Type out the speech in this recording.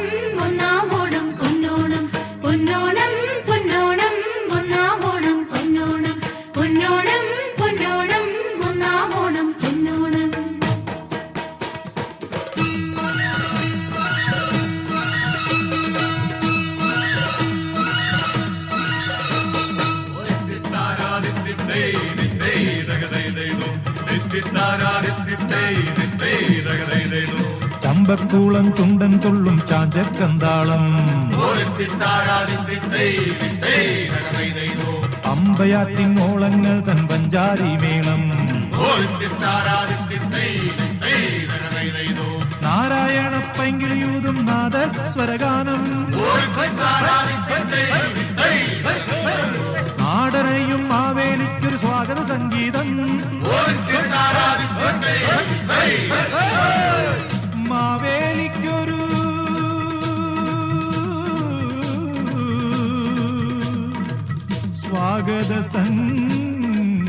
Mm-hmm. கம்பக்கூளம் துண்டன் கொள்ளும் சாஞ்ச கந்தாளம் അമ്പയാറ്റിൻ ഓളങ്ങൾ തൻ പഞ്ചാരി മേളം നാരായണ പൈങ്കിളിയൂതും നാദസ്വരഗാനം സ്വാഗത സംഗീതം